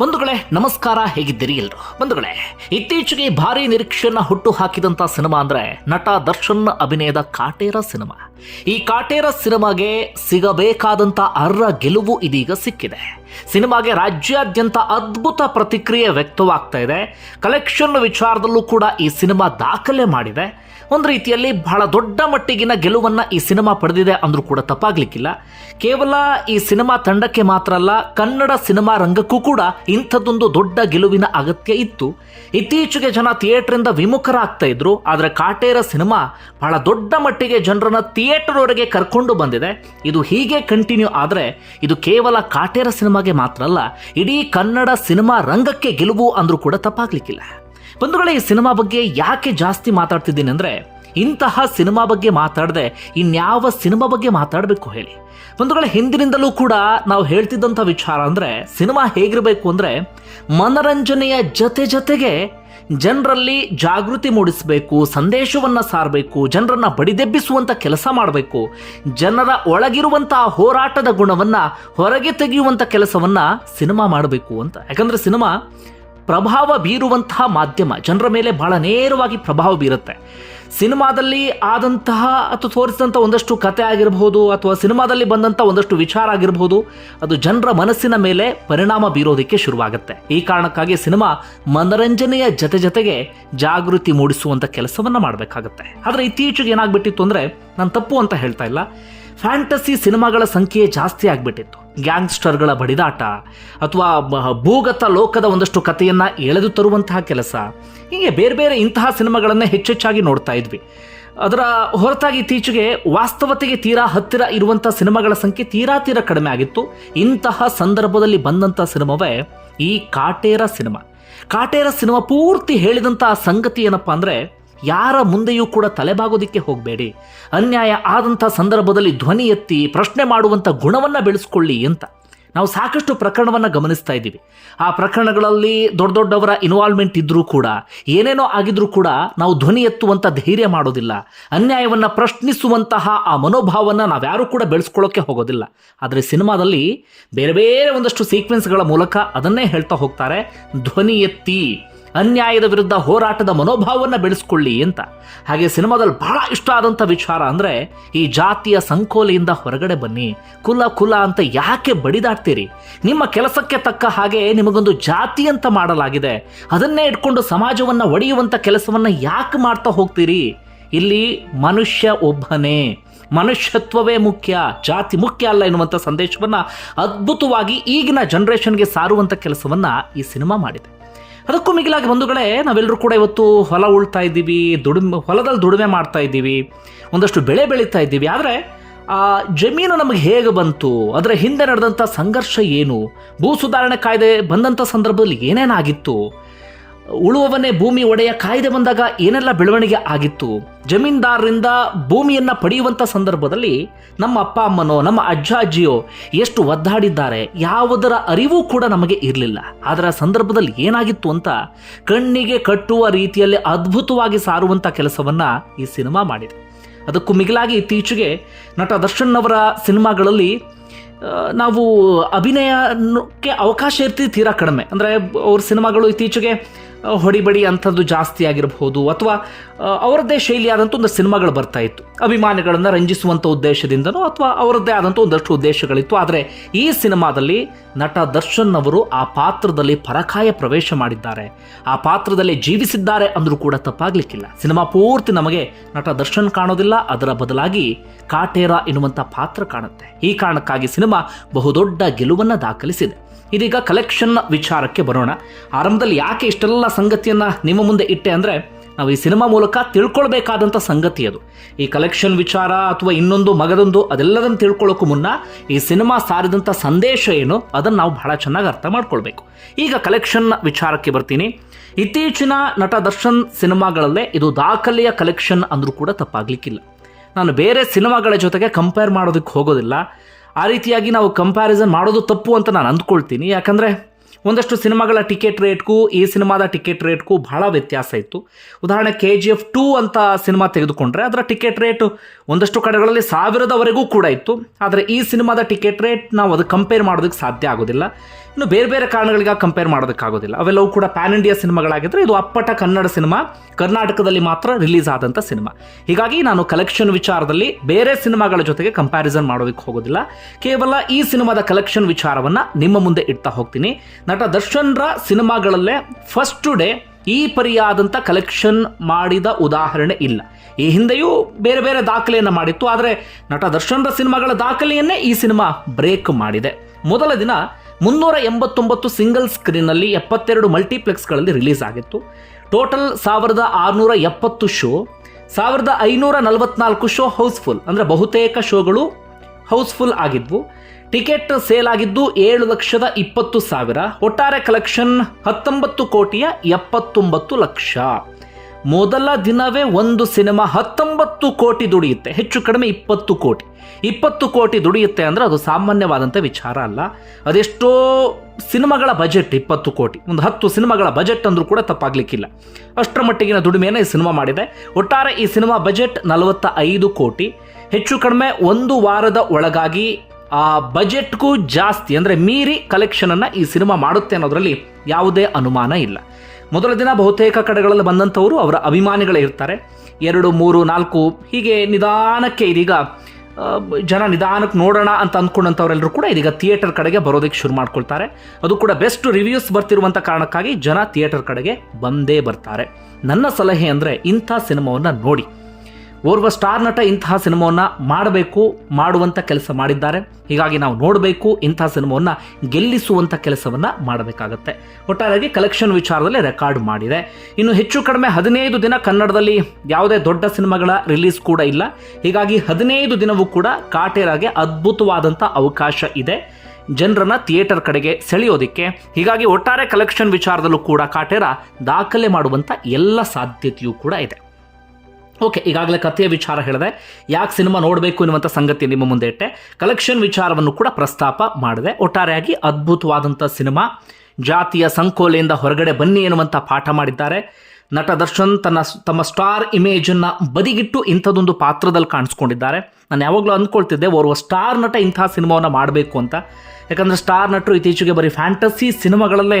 ಬಂಧುಗಳೇ, ನಮಸ್ಕಾರ, ಹೇಗಿದ್ದೀರಿ ಎಲ್ರು? ಬಂಧುಗಳೇ, ಇತ್ತೀಚೆಗೆ ಭಾರಿ ನಿರೀಕ್ಷೆಯನ್ನ ಹುಟ್ಟು ಹಾಕಿದಂತ ಸಿನಿಮಾ ಅಂದ್ರೆ ನಟ ದರ್ಶನ್ ಅಭಿನಯದ ಕಾಟೇರ ಸಿನಿಮಾ. ಈ ಕಾಟೇರ ಸಿನಿಮಾಗೆ ಸಿಗಬೇಕಾದಂತ ಅರ್ಹ ಗೆಲುವು ಇದೀಗ ಸಿಕ್ಕಿದೆ. ಸಿನಿಮಾಗೆ ರಾಜ್ಯಾದ್ಯಂತ ಅದ್ಭುತ ಪ್ರತಿಕ್ರಿಯೆ ವ್ಯಕ್ತವಾಗ್ತಾ ಇದೆ. ಕಲೆಕ್ಷನ್ ವಿಚಾರದಲ್ಲೂ ಕೂಡ ಈ ಸಿನಿಮಾ ದಾಖಲೆ ಮಾಡಿದೆ. ಒಂದು ರೀತಿಯಲ್ಲಿ ಬಹಳ ದೊಡ್ಡ ಮಟ್ಟಿಗಿನ ಗೆಲುವನ್ನ ಈ ಸಿನಿಮಾ ಪಡೆದಿದೆ ಅಂದರೂ ಕೂಡ ತಪ್ಪಾಗ್ಲಿಕ್ಕಿಲ್ಲ. ಕೇವಲ ಈ ಸಿನಿಮಾ ತಂಡಕ್ಕೆ ಮಾತ್ರ ಅಲ್ಲ, ಕನ್ನಡ ಸಿನಿಮಾ ರಂಗಕ್ಕೂ ಕೂಡ ಇಂಥದ್ದೊಂದು ದೊಡ್ಡ ಗೆಲುವಿನ ಅಗತ್ಯ ಇತ್ತು. ಇತ್ತೀಚೆಗೆ ಜನ ಥಿಯೇಟರಿಂದ ವಿಮುಖರಾಗ್ತಾ ಇದ್ರು, ಆದರೆ ಕಾಟೇರ ಸಿನಿಮಾ ಬಹಳ ದೊಡ್ಡ ಮಟ್ಟಿಗೆ ಜನರನ್ನ ಥಿಯೇಟರ್ವರೆಗೆ ಕರ್ಕೊಂಡು ಬಂದಿದೆ. ಇದು ಹೀಗೆ ಕಂಟಿನ್ಯೂ ಆದರೆ ಇದು ಕೇವಲ ಕಾಟೇರ ಸಿನಿಮಾಗೆ ಮಾತ್ರ ಅಲ್ಲ, ಇಡೀ ಕನ್ನಡ ಸಿನಿಮಾ ರಂಗಕ್ಕೆ ಗೆಲುವು ಅಂದ್ರೂ ಕೂಡ ತಪ್ಪಾಗ್ಲಿಕ್ಕಿಲ್ಲ. ಬಂಧುಗಳೇ, ಈ ಸಿನಿಮಾ ಬಗ್ಗೆ ಯಾಕೆ ಜಾಸ್ತಿ ಮಾತಾಡ್ತಿದ್ದೀನಿ ಅಂದ್ರೆ, ಇಂತಹ ಸಿನಿಮಾ ಬಗ್ಗೆ ಮಾತಾಡದೆ ಇನ್ಯಾವ ಸಿನಿಮಾ ಬಗ್ಗೆ ಮಾತಾಡಬೇಕು ಹೇಳಿ. ಬಂಧುಗಳ, ಹಿಂದಿನಿಂದಲೂ ಕೂಡ ನಾವು ಹೇಳ್ತಿದ್ದಂಥ ವಿಚಾರ ಅಂದ್ರೆ, ಸಿನಿಮಾ ಹೇಗಿರಬೇಕು ಅಂದ್ರೆ, ಮನರಂಜನೆಯ ಜೊತೆ ಜೊತೆಗೆ ಜನರಲ್ಲಿ ಜಾಗೃತಿ ಮೂಡಿಸಬೇಕು, ಸಂದೇಶವನ್ನು ಸಾರಬೇಕು, ಜನರನ್ನ ಬಡಿದೆಬ್ಬಿಸುವಂಥ ಕೆಲಸ ಮಾಡಬೇಕು. ಜನರ ಒಳಗಿರುವಂತಹ ಹೋರಾಟದ ಗುಣವನ್ನು ಹೊರಗೆ ತೆಗೆಯುವಂಥ ಕೆಲಸವನ್ನು ಸಿನಿಮಾ ಮಾಡಬೇಕು ಅಂತ. ಯಾಕಂದರೆ ಸಿನಿಮಾ ಪ್ರಭಾವ ಬೀರುವಂತಹ ಮಾಧ್ಯಮ. ಜನರ ಮೇಲೆ ಬಹಳ ನೇರವಾಗಿ ಪ್ರಭಾವ ಬೀರುತ್ತೆ. ಸಿನಿಮಾದಲ್ಲಿ ಆದಂತಹ ಅಥವಾ ತೋರಿಸಿದಂಥ ಒಂದಷ್ಟು ಕತೆ ಆಗಿರಬಹುದು ಅಥವಾ ಸಿನಿಮಾದಲ್ಲಿ ಬಂದಂಥ ಒಂದಷ್ಟು ವಿಚಾರ ಆಗಿರಬಹುದು, ಅದು ಜನರ ಮನಸ್ಸಿನ ಮೇಲೆ ಪರಿಣಾಮ ಬೀರೋದಕ್ಕೆ ಶುರುವಾಗುತ್ತೆ. ಈ ಕಾರಣಕ್ಕಾಗಿ ಸಿನಿಮಾ ಮನರಂಜನೆಯ ಜೊತೆ ಜೊತೆಗೆ ಜಾಗೃತಿ ಮೂಡಿಸುವಂಥ ಕೆಲಸವನ್ನು ಮಾಡಬೇಕಾಗುತ್ತೆ. ಆದರೆ ಇತ್ತೀಚೆಗೆ ಏನಾಗ್ಬಿಟ್ಟಿತ್ತು ಅಂದರೆ, ನಾನು ತಪ್ಪು ಅಂತ ಹೇಳ್ತಾ ಇಲ್ಲ. ಫ್ಯಾಂಟಸಿ ಸಿನಿಮಾಗಳ ಸಂಖ್ಯೆ ಜಾಸ್ತಿ ಆಗಿಬಿಟ್ಟಿತ್ತು. ಗ್ಯಾಂಗ್ಸ್ಟರ್ಗಳ ಬಡಿದಾಟ ಅಥವಾ ಭೂಗತ ಲೋಕದ ಒಂದಷ್ಟು ಕಥೆಯನ್ನು ಎಳೆದು ತರುವಂತಹ ಕೆಲಸ. ಹೀಗೆ ಬೇರೆ ಬೇರೆ ಇಂತಹ ಸಿನಿಮಾಗಳನ್ನು ಹೆಚ್ಚೆಚ್ಚಾಗಿ ನೋಡ್ತಾ ಇದ್ವಿ. ಅದರ ಹೊರತಾಗಿ ಇತ್ತೀಚೆಗೆ ವಾಸ್ತವತೆಗೆ ತೀರಾ ಹತ್ತಿರ ಇರುವಂಥ ಸಿನಿಮಾಗಳ ಸಂಖ್ಯೆ ತೀರಾ ತೀರಾ ಕಡಿಮೆ ಆಗಿತ್ತು. ಇಂತಹ ಸಂದರ್ಭದಲ್ಲಿ ಬಂದಂಥ ಸಿನಿಮಾವೇ ಈ ಕಾಟೇರ ಸಿನಿಮಾ. ಕಾಟೇರ ಸಿನಿಮಾ ಪೂರ್ತಿ ಹೇಳಿದಂಥ ಸಂಗತಿ ಏನಪ್ಪಾ ಅಂದ್ರೆ ಯಾರ ಮುಂದೆಯೂ ಕೂಡ ತಲೆಬಾಗೋದಿಕ್ಕೆ ಹೋಗಬೇಡಿ. ಅನ್ಯಾಯ ಆದಂಥ ಸಂದರ್ಭದಲ್ಲಿ ಧ್ವನಿ ಎತ್ತಿ ಪ್ರಶ್ನೆ ಮಾಡುವಂಥ ಗುಣವನ್ನು ಬೆಳೆಸ್ಕೊಳ್ಳಿ ಅಂತ. ನಾವು ಸಾಕಷ್ಟು ಪ್ರಕರಣವನ್ನು ಗಮನಿಸ್ತಾ ಇದ್ದೀವಿ. ಆ ಪ್ರಕರಣಗಳಲ್ಲಿ ದೊಡ್ಡ ದೊಡ್ಡವರ ಇನ್ವಾಲ್ವ್ಮೆಂಟ್ ಇದ್ದರೂ ಕೂಡ, ಏನೇನೋ ಆಗಿದ್ರೂ ಕೂಡ ನಾವು ಧ್ವನಿ ಎತ್ತುವಂಥ ಧೈರ್ಯ ಮಾಡೋದಿಲ್ಲ. ಅನ್ಯಾಯವನ್ನು ಪ್ರಶ್ನಿಸುವಂತಹ ಆ ಮನೋಭಾವನ ನಾವ್ಯಾರೂ ಕೂಡ ಬೆಳೆಸ್ಕೊಳ್ಳೋಕೆ ಹೋಗೋದಿಲ್ಲ. ಆದರೆ ಸಿನಿಮಾದಲ್ಲಿ ಬೇರೆ ಬೇರೆ ಒಂದಷ್ಟು ಸೀಕ್ವೆನ್ಸ್ಗಳ ಮೂಲಕ ಅದನ್ನೇ ಹೇಳ್ತಾ ಹೋಗ್ತಾರೆ, ಧ್ವನಿ ಎತ್ತಿ. ಅನ್ಯಾಯದ ವಿರುದ್ಧ ಹೋರಾಟದ ಮನೋಭಾವವನ್ನು ಬೆಳೆಸ್ಕೊಳ್ಳಿ ಅಂತ. ಹಾಗೆ ಸಿನಿಮಾದಲ್ಲಿ ಬಹಳ ಇಷ್ಟ ಆದಂಥ ವಿಚಾರ ಅಂದರೆ, ಈ ಜಾತಿಯ ಸಂಕೋಲೆಯಿಂದ ಹೊರಗಡೆ ಬನ್ನಿ, ಕುಲ ಕುಲ ಅಂತ ಯಾಕೆ ಬಡಿದಾಡ್ತೀರಿ? ನಿಮ್ಮ ಕೆಲಸಕ್ಕೆ ತಕ್ಕ ಹಾಗೆ ನಿಮಗೊಂದು ಜಾತಿ ಅಂತ ಮಾಡಲಾಗಿದೆ. ಅದನ್ನೇ ಇಟ್ಕೊಂಡು ಸಮಾಜವನ್ನು ಒಡೆಯುವಂಥ ಕೆಲಸವನ್ನು ಯಾಕೆ ಮಾಡ್ತಾ ಹೋಗ್ತೀರಿ? ಇಲ್ಲಿ ಮನುಷ್ಯ ಒಬ್ಬನೇ. ಮನುಷ್ಯತ್ವವೇ ಮುಖ್ಯ, ಜಾತಿ ಮುಖ್ಯ ಅಲ್ಲ ಎನ್ನುವಂಥ ಸಂದೇಶವನ್ನು ಅದ್ಭುತವಾಗಿ ಈಗಿನ ಜನ್ರೇಷನ್ಗೆ ಸಾರುವಂಥ ಕೆಲಸವನ್ನು ಈ ಸಿನಿಮಾ ಮಾಡಿದೆ. ಅದಕ್ಕೂ ಮಿಗಿಲಾಗಿ ಬಂಧುಗಳೇ, ನಾವೆಲ್ಲರೂ ಕೂಡ ಇವತ್ತು ಹೊಲ ಉಳ್ತಾ ಇದ್ದೀವಿ, ದುಡಿಮೆ, ಹೊಲದಲ್ಲಿ ದುಡಿಮೆ ಮಾಡ್ತಾ ಇದ್ದೀವಿ, ಒಂದಷ್ಟು ಬೆಳೆ ಬೆಳೀತಾ ಇದ್ದೀವಿ. ಆದರೆ, ಆ ಜಮೀನು ನಮಗೆ ಹೇಗೆ ಬಂತು? ಅದರ ಹಿಂದೆ ನಡೆದಂಥ ಸಂಘರ್ಷ ಏನು? ಭೂ ಸುಧಾರಣೆ ಕಾಯ್ದೆ ಬಂದಂಥ ಸಂದರ್ಭದಲ್ಲಿ ಏನೇನಾಗಿತ್ತು? ಉಳುವವನೇ ಭೂಮಿ ಒಡೆಯ ಕಾಯ್ದೆ ಬಂದಾಗ ಏನೆಲ್ಲ ಬೆಳವಣಿಗೆ ಆಗಿತ್ತು? ಜಮೀನ್ದಾರರಿಂದ ಭೂಮಿಯನ್ನು ಪಡೆಯುವಂಥ ಸಂದರ್ಭದಲ್ಲಿ ನಮ್ಮ ಅಪ್ಪ, ಅಮ್ಮನೋ, ನಮ್ಮ ಅಜ್ಜ, ಅಜ್ಜಿಯೋ ಎಷ್ಟು ಒದ್ದಾಡಿದ್ದಾರೆ? ಯಾವುದರ ಅರಿವು ಕೂಡ ನಮಗೆ ಇರಲಿಲ್ಲ. ಅದರ ಸಂದರ್ಭದಲ್ಲಿ ಏನಾಗಿತ್ತು ಅಂತ ಕಣ್ಣಿಗೆ ಕಟ್ಟುವ ರೀತಿಯಲ್ಲಿ ಅದ್ಭುತವಾಗಿ ಸಾರುವಂಥ ಕೆಲಸವನ್ನ ಈ ಸಿನಿಮಾ ಮಾಡಿದೆ. ಅದಕ್ಕೂ ಮಿಗಿಲಾಗಿ ಇತ್ತೀಚೆಗೆ ನಟ ದರ್ಶನ್ ಅವರ ಸಿನಿಮಾಗಳಲ್ಲಿ ನಾವು ಅಭಿನಯಕ್ಕೆ ಅವಕಾಶ ಇರ್ತೀವಿ ತೀರಾ ಕಡಿಮೆ. ಅಂದರೆ ಅವ್ರ ಸಿನಿಮಾಗಳು ಇತ್ತೀಚೆಗೆ ಹೊಡಿಬಡಿ ಅಂಥದ್ದು ಜಾಸ್ತಿ ಆಗಿರಬಹುದು ಅಥವಾ ಅವರದ್ದೇ ಶೈಲಿಯಾದಂಥ ಒಂದು ಸಿನಿಮಾಗಳು ಬರ್ತಾ ಇತ್ತು. ಅಭಿಮಾನಿಗಳನ್ನು ರಂಜಿಸುವಂಥ ಉದ್ದೇಶದಿಂದನೋ ಅಥವಾ ಅವರದ್ದೇ ಆದಂಥ ಒಂದಷ್ಟು ಉದ್ದೇಶಗಳಿತ್ತು. ಆದರೆ ಈ ಸಿನಿಮಾದಲ್ಲಿ ನಟ ದರ್ಶನ್ ಅವರು ಆ ಪಾತ್ರದಲ್ಲಿ ಪರಕಾಯ ಪ್ರವೇಶ ಮಾಡಿದ್ದಾರೆ. ಆ ಪಾತ್ರದಲ್ಲಿ ಜೀವಿಸಿದ್ದಾರೆ ಅಂದರೂ ಕೂಡ ತಪ್ಪಾಗಲಿಕ್ಕಿಲ್ಲ. ಸಿನಿಮಾ ಪೂರ್ತಿ ನಮಗೆ ನಟ ದರ್ಶನ್ ಕಾಣೋದಿಲ್ಲ. ಅದರ ಬದಲಾಗಿ ಕಾಟೇರ ಎನ್ನುವಂಥ ಪಾತ್ರ ಕಾಣುತ್ತೆ. ಈ ಕಾರಣಕ್ಕಾಗಿ ಸಿನಿಮಾ ಬಹುದೊಡ್ಡ ಗೆಲುವನ್ನು ದಾಖಲಿಸಿದೆ. ಇದೀಗ ಕಲೆಕ್ಷನ್ ವಿಚಾರಕ್ಕೆ ಬರೋಣ. ಆರಂಭದಲ್ಲಿ ಯಾಕೆ ಇಷ್ಟೆಲ್ಲ ಸಂಗತಿಯನ್ನ ನಿಮ್ಮ ಮುಂದೆ ಇಟ್ಟೆ ಅಂದ್ರೆ, ನಾವು ಈ ಸಿನಿಮಾ ಮೂಲಕ ತಿಳ್ಕೊಳ್ಬೇಕಾದಂಥ ಸಂಗತಿ ಅದು. ಈ ಕಲೆಕ್ಷನ್ ವಿಚಾರ ಅಥವಾ ಇನ್ನೊಂದು ಮಗದೊಂದು ಅದೆಲ್ಲದನ್ನು ತಿಳ್ಕೊಳ್ಳೋಕ್ಕೂ ಮುನ್ನ ಈ ಸಿನಿಮಾ ಸಾರಿದಂಥ ಸಂದೇಶ ಏನು ಅದನ್ನು ನಾವು ಬಹಳ ಚೆನ್ನಾಗಿ ಅರ್ಥ ಮಾಡ್ಕೊಳ್ಬೇಕು. ಈಗ ಕಲೆಕ್ಷನ್ ವಿಚಾರಕ್ಕೆ ಬರ್ತೀನಿ. ಇತ್ತೀಚಿನ ನಟ ದರ್ಶನ್ ಸಿನಿಮಾಗಳಲ್ಲೇ ಇದು ದಾಖಲೆಯ ಕಲೆಕ್ಷನ್ ಅಂದ್ರೂ ಕೂಡ ತಪ್ಪಾಗ್ಲಿಕ್ಕಿಲ್ಲ. ನಾನು ಬೇರೆ ಸಿನಿಮಾಗಳ ಜೊತೆಗೆ ಕಂಪೇರ್ ಮಾಡೋದಕ್ಕೆ ಹೋಗೋದಿಲ್ಲ. ಆ ರೀತಿಯಾಗಿ ನಾವು ಕಂಪ್ಯಾರಿಸನ್ ಮಾಡೋದು ತಪ್ಪು ಅಂತ ನಾನು ಅಂದ್ಕೊಳ್ತೀನಿ. ಯಾಕಂದರೆ ಒಂದಷ್ಟು ಸಿನಿಮಾಗಳ ಟಿಕೆಟ್ ರೇಟ್ಗೂ ಈ ಸಿನಿಮಾದ ಟಿಕೆಟ್ ರೇಟ್ಗೂ ಬಹಳ ವ್ಯತ್ಯಾಸ ಇತ್ತು. ಉದಾಹರಣೆ ಕೆ ಜಿ ಎಫ್ ಟೂ ಅಂತ ಸಿನಿಮಾ ತೆಗೆದುಕೊಂಡ್ರೆ ಅದರ ಟಿಕೆಟ್ ರೇಟ್ ಒಂದಷ್ಟು ಕಡೆಗಳಲ್ಲಿ ಸಾವಿರದವರೆಗೂ ಕೂಡ ಇತ್ತು. ಆದರೆ ಈ ಸಿನಿಮಾದ ಟಿಕೆಟ್ ರೇಟ್ ನಾವು ಅದು ಕಂಪೇರ್ ಮಾಡೋದಕ್ಕೆ ಸಾಧ್ಯ ಆಗೋದಿಲ್ಲ. ಇನ್ನು ಬೇರೆ ಬೇರೆ ಕಾರಣಗಳಿಗೆ ಕಂಪೇರ್ ಮಾಡೋದಕ್ಕಾಗೋದಿಲ್ಲ. ಅವೆಲ್ಲವೂ ಕೂಡ ಪ್ಯಾನ್ ಇಂಡಿಯಾ ಸಿನಿಮಾಗಳಾಗಿದ್ದರೆ ಇದು ಅಪ್ಪಟ ಕನ್ನಡ ಸಿನಿಮಾ, ಕರ್ನಾಟಕದಲ್ಲಿ ಮಾತ್ರ ರಿಲೀಸ್ ಆದಂಥ ಸಿನಿಮಾ. ಹೀಗಾಗಿ ನಾನು ಕಲೆಕ್ಷನ್ ವಿಚಾರದಲ್ಲಿ ಬೇರೆ ಸಿನಿಮಾಗಳ ಜೊತೆಗೆ ಕಂಪ್ಯಾರಿಸನ್ ಮಾಡೋದಕ್ಕೆ ಹೋಗೋದಿಲ್ಲ. ಕೇವಲ ಈ ಸಿನಿಮಾದ ಕಲೆಕ್ಷನ್ ವಿಚಾರವನ್ನು ನಿಮ್ಮ ಮುಂದೆ ಇಡ್ತಾ ಹೋಗ್ತೀನಿ. ನಟ ದರ್ಶನ್ರ ಸಿನಿಮಾಗಳಲ್ಲೇ ಫಸ್ಟ್ ಡೇ ಈ ಪರಿಯಾದಂಥ ಕಲೆಕ್ಷನ್ ಮಾಡಿದ ಉದಾಹರಣೆ ಇಲ್ಲ. ಈ ಹಿಂದೆಯೂ ಬೇರೆ ಬೇರೆ ದಾಖಲೆಯನ್ನು ಮಾಡಿತ್ತು, ಆದರೆ ನಟ ದರ್ಶನ್ರ ಸಿನಿಮಾಗಳ ದಾಖಲೆಯನ್ನೇ ಈ ಸಿನಿಮಾ ಬ್ರೇಕ್ ಮಾಡಿದೆ. ಮೊದಲ ದಿನ ಮುನ್ನೂರ ಎಂಬತ್ತೊಂಬತ್ತು ಸಿಂಗಲ್ ಸ್ಕ್ರೀನಲ್ಲಿ ಎಪ್ಪತ್ತೆರಡು ಮಲ್ಟಿಪ್ಲೆಕ್ಸ್ಗಳಲ್ಲಿ ರಿಲೀಸ್ ಆಗಿತ್ತು. ಟೋಟಲ್ ಸಾವಿರದ ಆರುನೂರ ಎಪ್ಪತ್ತು ಶೋ ಸಾವಿರದ ಐನೂರ ನಲವತ್ನಾಲ್ಕು ಶೋ ಹೌಸ್ಫುಲ್ ಅಂದರೆ ಬಹುತೇಕ ಶೋಗಳು ಹೌಸ್ಫುಲ್ ಆಗಿದ್ವು. ಟಿಕೆಟ್ ಸೇಲ್ ಆಗಿದ್ದು ಏಳು ಲಕ್ಷದ ಇಪ್ಪತ್ತು ಸಾವಿರ, ಒಟ್ಟಾರೆ ಕಲೆಕ್ಷನ್ ಹತ್ತೊಂಬತ್ತು ಕೋಟಿಯ ಎಪ್ಪತ್ತೊಂಬತ್ತು ಲಕ್ಷ. ಮೊದಲ ದಿನವೇ ಒಂದು ಸಿನಿಮಾ ಹತ್ತೊಂಬತ್ತು ಕೋಟಿ ದುಡಿಯುತ್ತೆ. ಹೆಚ್ಚು ಕಡಿಮೆ ಇಪ್ಪತ್ತು ಕೋಟಿ. ಇಪ್ಪತ್ತು ಕೋಟಿ ದುಡಿಯುತ್ತೆ ಅಂದರೆ ಅದು ಸಾಮಾನ್ಯವಾದಂಥ ವಿಚಾರ ಅಲ್ಲ. ಅದೆಷ್ಟೋ ಸಿನಿಮಾಗಳ ಬಜೆಟ್ ಇಪ್ಪತ್ತು ಕೋಟಿ. ಒಂದು ಹತ್ತು ಸಿನಿಮಾಗಳ ಬಜೆಟ್ ಅಂದರೂ ಕೂಡ ತಪ್ಪಾಗಲಿಕ್ಕಿಲ್ಲ. ಅಷ್ಟರ ಮಟ್ಟಿಗಿನ ದುಡಿಮೆಯನ್ನು ಈ ಸಿನಿಮಾ ಮಾಡಿದೆ. ಒಟ್ಟಾರೆ ಈ ಸಿನಿಮಾ ಬಜೆಟ್ ನಲವತ್ತ ಐದು ಕೋಟಿ. ಹೆಚ್ಚು ಕಡಿಮೆ ಒಂದು ವಾರದ ಒಳಗಾಗಿ ಆ ಬಜೆಟ್ಗೂ ಜಾಸ್ತಿ ಅಂದರೆ ಮೀರಿ ಕಲೆಕ್ಷನನ್ನು ಈ ಸಿನಿಮಾ ಮಾಡುತ್ತೆ ಅನ್ನೋದರಲ್ಲಿ ಯಾವುದೇ ಅನುಮಾನ ಇಲ್ಲ. ಮೊದಲ ದಿನ ಬಹುತೇಕ ಕಡೆಗಳಲ್ಲಿ ಬಂದಂಥವರು ಅವರ ಅಭಿಮಾನಿಗಳೇ ಇರ್ತಾರೆ. ಎರಡು, ಮೂರು, ನಾಲ್ಕು, ಹೀಗೆ ನಿಧಾನಕ್ಕೆ ಇದೀಗ ಜನ ನಿಧಾನಕ್ಕೆ ನೋಡೋಣ ಅಂತ ಅಂದ್ಕೊಂಡಂಥವರೆಲ್ಲರೂ ಕೂಡ ಇದೀಗ ಥಿಯೇಟರ್ ಕಡೆಗೆ ಬರೋದಕ್ಕೆ ಶುರು ಮಾಡ್ಕೊಳ್ತಾರೆ. ಅದು ಕೂಡ ಬೆಸ್ಟ್ ರಿವ್ಯೂಸ್ ಬರ್ತಿರುವಂಥ ಕಾರಣಕ್ಕಾಗಿ ಜನ ಥಿಯೇಟರ್ ಕಡೆಗೆ ಬಂದೇ ಬರ್ತಾರೆ. ನನ್ನ ಸಲಹೆ ಅಂದರೆ ಇಂಥ ಸಿನಿಮಾವನ್ನು ನೋಡಿ. ಓರ್ವ ಸ್ಟಾರ್ ನಟ ಇಂತಹ ಸಿನಿಮಾವನ್ನು ಮಾಡಬೇಕು ಮಾಡುವಂಥ ಕೆಲಸ ಮಾಡಿದ್ದಾರೆ. ಹೀಗಾಗಿ ನಾವು ನೋಡಬೇಕು, ಇಂತಹ ಸಿನಿಮಾವನ್ನು ಗೆಲ್ಲಿಸುವಂಥ ಕೆಲಸವನ್ನು ಮಾಡಬೇಕಾಗತ್ತೆ. ಒಟ್ಟಾರೆಯಾಗಿ ಕಲೆಕ್ಷನ್ ವಿಚಾರದಲ್ಲಿ ರೆಕಾರ್ಡ್ ಮಾಡಿದೆ. ಇನ್ನು ಹೆಚ್ಚು ಕಡಿಮೆ ಹದಿನೈದು ದಿನ ಕನ್ನಡದಲ್ಲಿ ಯಾವುದೇ ದೊಡ್ಡ ಸಿನಿಮಾಗಳ ರಿಲೀಸ್ ಕೂಡ ಇಲ್ಲ. ಹೀಗಾಗಿ ಹದಿನೈದು ದಿನವೂ ಕೂಡ ಕಾಟೇರಾಗೆ ಅದ್ಭುತವಾದಂಥ ಅವಕಾಶ ಇದೆ. ಜನರನ್ನ ಥಿಯೇಟರ್ ಕಡೆಗೆ ಸೆಳೆಯೋದಿಕ್ಕೆ. ಹೀಗಾಗಿ ಒಟ್ಟಾರೆ ಕಲೆಕ್ಷನ್ ವಿಚಾರದಲ್ಲೂ ಕೂಡ ಕಾಟೇರ ದಾಖಲೆ ಮಾಡುವಂಥ ಎಲ್ಲ ಸಾಧ್ಯತೆಯೂ ಕೂಡ ಇದೆ. ಓಕೆ ಈಗಾಗಲೇ ಕಥೆಯ ವಿಚಾರ ಹೇಳಿದೆ. ಯಾಕೆ ಸಿನಿಮಾ ನೋಡಬೇಕು ಎನ್ನುವಂಥ ಸಂಗತಿ ನಿಮ್ಮ ಮುಂದೆ ಇಟ್ಟೆ. ಕಲೆಕ್ಷನ್ ವಿಚಾರವನ್ನು ಕೂಡ ಪ್ರಸ್ತಾಪ ಮಾಡಿದೆ. ಒಟ್ಟಾರೆಯಾಗಿ ಅದ್ಭುತವಾದಂಥ ಸಿನಿಮಾ. ಜಾತಿಯ ಸಂಕೋಲೆಯಿಂದ ಹೊರಗಡೆ ಬನ್ನಿ ಎನ್ನುವಂಥ ಪಾಠ ಮಾಡಿದ್ದಾರೆ. ನಟ ದರ್ಶನ್ ತನ್ನ ತಮ್ಮ ಸ್ಟಾರ್ ಇಮೇಜನ್ನು ಬದಿಗಿಟ್ಟು ಇಂಥದ್ದೊಂದು ಪಾತ್ರದಲ್ಲಿ ಕಾಣಿಸ್ಕೊಂಡಿದ್ದಾರೆ. ನಾನು ಯಾವಾಗಲೂ ಅಂದ್ಕೊಳ್ತಿದ್ದೆ, ಓರ್ವ ಸ್ಟಾರ್ ನಟ ಇಂಥ ಸಿನಿಮಾವನ್ನು ಮಾಡಬೇಕು ಅಂತ. ಯಾಕಂದರೆ ಸ್ಟಾರ್ ನಟರು ಇತ್ತೀಚೆಗೆ ಬರೀ ಫ್ಯಾಂಟಸಿ ಸಿನಿಮಾಗಳಲ್ಲೇ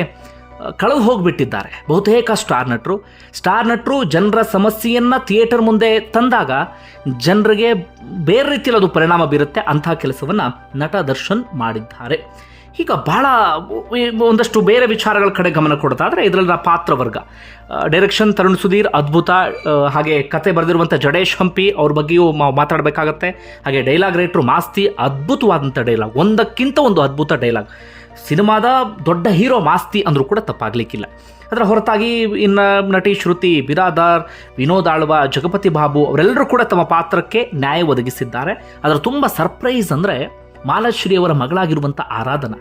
ಕಳೆದು ಹೋಗಿಬಿಟ್ಟಿದ್ದಾರೆ. ಬಹುತೇಕ ಸ್ಟಾರ್ ನಟರು. ಸ್ಟಾರ್ ನಟರು ಜನರ ಸಮಸ್ಯೆಯನ್ನು ಥಿಯೇಟರ್ ಮುಂದೆ ತಂದಾಗ ಜನರಿಗೆ ಬೇರೆ ರೀತಿಯಲ್ಲಿ ಅದು ಪರಿಣಾಮ ಬೀರುತ್ತೆ ಅಂತಹ ಕೆಲಸವನ್ನು ನಟ ದರ್ಶನ್ ಮಾಡಿದ್ದಾರೆ. ಈಗ ಬಹಳ ಒಂದಷ್ಟು ಬೇರೆ ವಿಚಾರಗಳ ಕಡೆ ಗಮನ ಕೊಡೋದಾದರೆ ಇದರಲ್ಲಿ ಪಾತ್ರವರ್ಗ ಡೈರೆಕ್ಷನ್ ತರುಣ್ ಸುಧೀರ್ ಅದ್ಭುತ ಹಾಗೆ ಕತೆ ಬರೆದಿರುವಂಥ ಜಡೇಶ್ ಹಂಪಿ ಅವ್ರ ಬಗ್ಗೆಯೂ ಮಾತಾಡಬೇಕಾಗತ್ತೆ. ಹಾಗೆ ಡೈಲಾಗ್ ರೈಟ್ರು ಮಾಸ್ತಿ ಅದ್ಭುತವಾದಂಥ ಡೈಲಾಗ್, ಒಂದಕ್ಕಿಂತ ಒಂದು ಅದ್ಭುತ ಡೈಲಾಗ್. ಸಿನಿಮಾದ ದೊಡ್ಡ ಹೀರೋ ಮಾಸ್ತಿ ಅಂದರೂ ಕೂಡ ತಪ್ಪಾಗಲಿಕ್ಕಿಲ್ಲ. ಅದರ ಹೊರತಾಗಿ ಇನ್ನು ನಟಿ ಶ್ರುತಿ, ಬಿರಾದಾರ್, ವಿನೋದ್ ಆಳ್ವ, ಜಗಪತಿ ಬಾಬು ಅವರೆಲ್ಲರೂ ಕೂಡ ತಮ್ಮ ಪಾತ್ರಕ್ಕೆ ನ್ಯಾಯ ಒದಗಿಸಿದ್ದಾರೆ. ಅದರ ತುಂಬ ಸರ್ಪ್ರೈಸ್ ಅಂದರೆ ಮಾಲಾಶ್ರೀ ಅವರ ಮಗಳಾಗಿರುವಂಥ ಆರಾಧನಾ.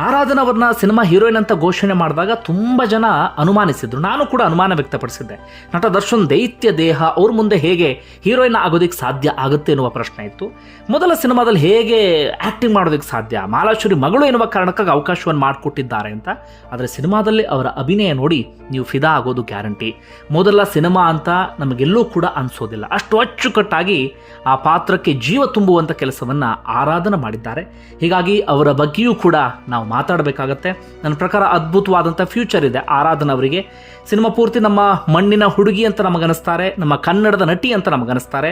ಆರಾಧನಾ ಅವ್ರನ್ನ ಸಿನಿಮಾ ಹೀರೋಯಿನ್ ಅಂತ ಘೋಷಣೆ ಮಾಡಿದಾಗ ತುಂಬ ಜನ ಅನುಮಾನಿಸಿದ್ರು. ನಾನು ಕೂಡ ಅನುಮಾನ ವ್ಯಕ್ತಪಡಿಸಿದ್ದೆ. ನಟ ದರ್ಶನ್ ದೈತ್ಯ ದೇಹ ಅವ್ರ ಮುಂದೆ ಹೇಗೆ ಹೀರೋಯಿನ್ ಆಗೋದಕ್ಕೆ ಸಾಧ್ಯ ಆಗುತ್ತೆ ಎನ್ನುವ ಪ್ರಶ್ನೆ ಇತ್ತು. ಮೊದಲ ಸಿನಿಮಾದಲ್ಲಿ ಹೇಗೆ ಆ್ಯಕ್ಟಿಂಗ್ ಮಾಡೋದಕ್ಕೆ ಸಾಧ್ಯ ಮಾಲಾಶ್ವರಿ ಮಗಳು ಎನ್ನುವ ಕಾರಣಕ್ಕಾಗಿ ಅವಕಾಶವನ್ನು ಮಾಡಿಕೊಟ್ಟಿದ್ದಾರೆ ಅಂತ. ಆದರೆ ಸಿನಿಮಾದಲ್ಲಿ ಅವರ ಅಭಿನಯ ನೋಡಿ ನೀವು ಫಿದಾ ಆಗೋದು ಗ್ಯಾರಂಟಿ. ಮೊದಲ ಸಿನಿಮಾ ಅಂತ ನಮಗೆಲ್ಲೂ ಕೂಡ ಅನಿಸೋದಿಲ್ಲ. ಅಷ್ಟು ಅಚ್ಚುಕಟ್ಟಾಗಿ ಆ ಪಾತ್ರಕ್ಕೆ ಜೀವ ತುಂಬುವಂಥ ಕೆಲಸವನ್ನು ಆರಾಧನೆ ಮಾಡಿದ್ದಾರೆ. ಹೀಗಾಗಿ ಅವರ ಬಗ್ಗೆಯೂ ಕೂಡ ನಾವು ಮಾತಾಡಬೇಕಾಗತ್ತೆ. ನನ್ನ ಪ್ರಕಾರ ಅದ್ಭುತವಾದಂಥ ಫ್ಯೂಚರ್ ಇದೆ ಆರಾಧನ ಅವರಿಗೆ ಸಿನಿಮಾ ಪೂರ್ತಿ ನಮ್ಮ ಮಣ್ಣಿನ ಹುಡುಗಿ ಅಂತ ನಮಗನಿಸ್ತಾರೆ ನಮ್ಮ ಕನ್ನಡದ ನಟಿ ಅಂತ ನಮಗನಿಸ್ತಾರೆ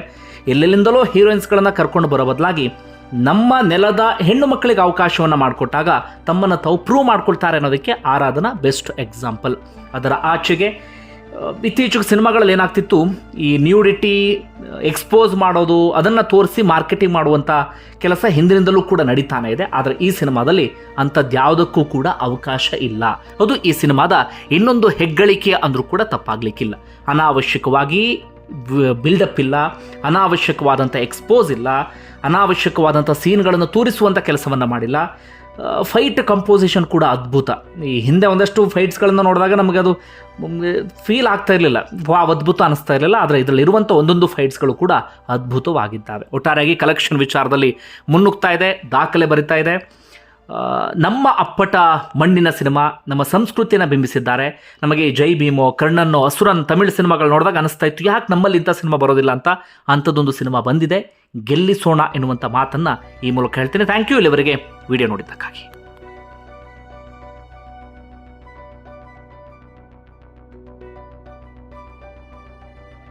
ಎಲ್ಲೆಲ್ಲಿಂದಲೋ ಹೀರೋಯಿನ್ಸ್ಗಳನ್ನು ಕರ್ಕೊಂಡು ಬರೋ ಬದಲಾಗಿ ನಮ್ಮ ನೆಲದ ಹೆಣ್ಣು ಮಕ್ಕಳಿಗೆ ಅವಕಾಶವನ್ನು ಮಾಡಿಕೊಟ್ಟಾಗ ತಮ್ಮನ್ನು ತಾವು ಪ್ರೂವ್ ಮಾಡ್ಕೊಳ್ತಾರೆ ಅನ್ನೋದಕ್ಕೆ ಆರಾಧನಾ ಬೆಸ್ಟ್ ಎಕ್ಸಾಂಪಲ್ ಅದರ ಆಚೆಗೆ ಇತ್ತೀಚೆಗೆ ಸಿನಿಮಾಗಳಲ್ಲಿ ಏನಾಗ್ತಿತ್ತು, ಈ ನ್ಯೂಡಿಟಿ ಎಕ್ಸ್ಪೋಸ್ ಮಾಡೋದು, ಅದನ್ನು ತೋರಿಸಿ ಮಾರ್ಕೆಟಿಂಗ್ ಮಾಡುವಂಥ ಕೆಲಸ ಹಿಂದಿನಿಂದಲೂ ಕೂಡ ನಡೀತಾನೆ ಇದೆ. ಆದರೆ ಈ ಸಿನಿಮಾದಲ್ಲಿ ಅಂಥದ್ದು ಯಾವುದಕ್ಕೂ ಕೂಡ ಅವಕಾಶ ಇಲ್ಲ. ಅದು ಈ ಸಿನಿಮಾದ ಇನ್ನೊಂದು ಹೆಗ್ಗಳಿಕೆ ಅಂದರೂ ಕೂಡ ತಪ್ಪಾಗಲಿಕ್ಕಿಲ್ಲ. ಅನಾವಶ್ಯಕವಾಗಿ ಬಿಲ್ಡಪ್ ಇಲ್ಲ, ಅನಾವಶ್ಯಕವಾದಂಥ ಎಕ್ಸ್ಪೋಸ್ ಇಲ್ಲ, ಅನಾವಶ್ಯಕವಾದಂಥ ಸೀನ್ಗಳನ್ನು ತೋರಿಸುವಂಥ ಕೆಲಸವನ್ನು ಮಾಡಿಲ್ಲ. ಫೈಟ್ ಕಂಪೋಸಿಷನ್ ಕೂಡ ಅದ್ಭುತ. ಈ ಹಿಂದೆ ಒಂದಷ್ಟು ಫೈಟ್ಸ್ಗಳನ್ನು ನೋಡಿದಾಗ ನಮಗೆ ಅದು ಫೀಲ್ ಆಗ್ತಾ ಇರಲಿಲ್ಲ. ವಾವ್, ಅದ್ಭುತ ಅನಿಸ್ತಾ ಇರಲಿಲ್ಲ. ಆದರೆ ಇದರಲ್ಲಿರುವಂಥ ಒಂದೊಂದು ಫೈಟ್ಸ್ಗಳು ಕೂಡ ಅದ್ಭುತವಾಗಿದ್ದಾವೆ. ಒಟ್ಟಾರೆಯಾಗಿ ಕಲೆಕ್ಷನ್ ವಿಚಾರದಲ್ಲಿ ಮುನ್ನುಗ್ತಾ ಇದೆ, ದಾಖಲೆ ಬರಿತಾ ಇದೆ. ನಮ್ಮ ಅಪ್ಪಟ ಮಣ್ಣಿನ ಸಿನಿಮಾ ನಮ್ಮ ಸಂಸ್ಕೃತಿಯನ್ನು ಬಿಂಬಿಸಿದ್ದಾರೆ. ನಮಗೆ ಜೈ ಭೀಮೋ, ಕರ್ಣನ್ನೋ, ಅಸುರನ್ ತಮಿಳು ಸಿನಿಮಾಗಳು ನೋಡಿದಾಗ ಅನಿಸ್ತಾ ಇತ್ತು, ಯಾಕೆ ನಮ್ಮಲ್ಲಿ ಇಂಥ ಸಿನಿಮಾ ಬರೋದಿಲ್ಲ ಅಂತ? ಅಂಥದ್ದೊಂದು ಸಿನಿಮಾ ಬಂದಿದೆ. ಗೆಲ್ಲಿಸೋಣ ಎನ್ನುವಂಥ ಮಾತನ್ನು ಈ ಮೂಲಕ ಹೇಳ್ತೀನಿ. ಥ್ಯಾಂಕ್ ಯು ಇಲ್ಲಿವರೆಗೆ ವಿಡಿಯೋ ನೋಡಿದ್ದಕ್ಕಾಗಿ.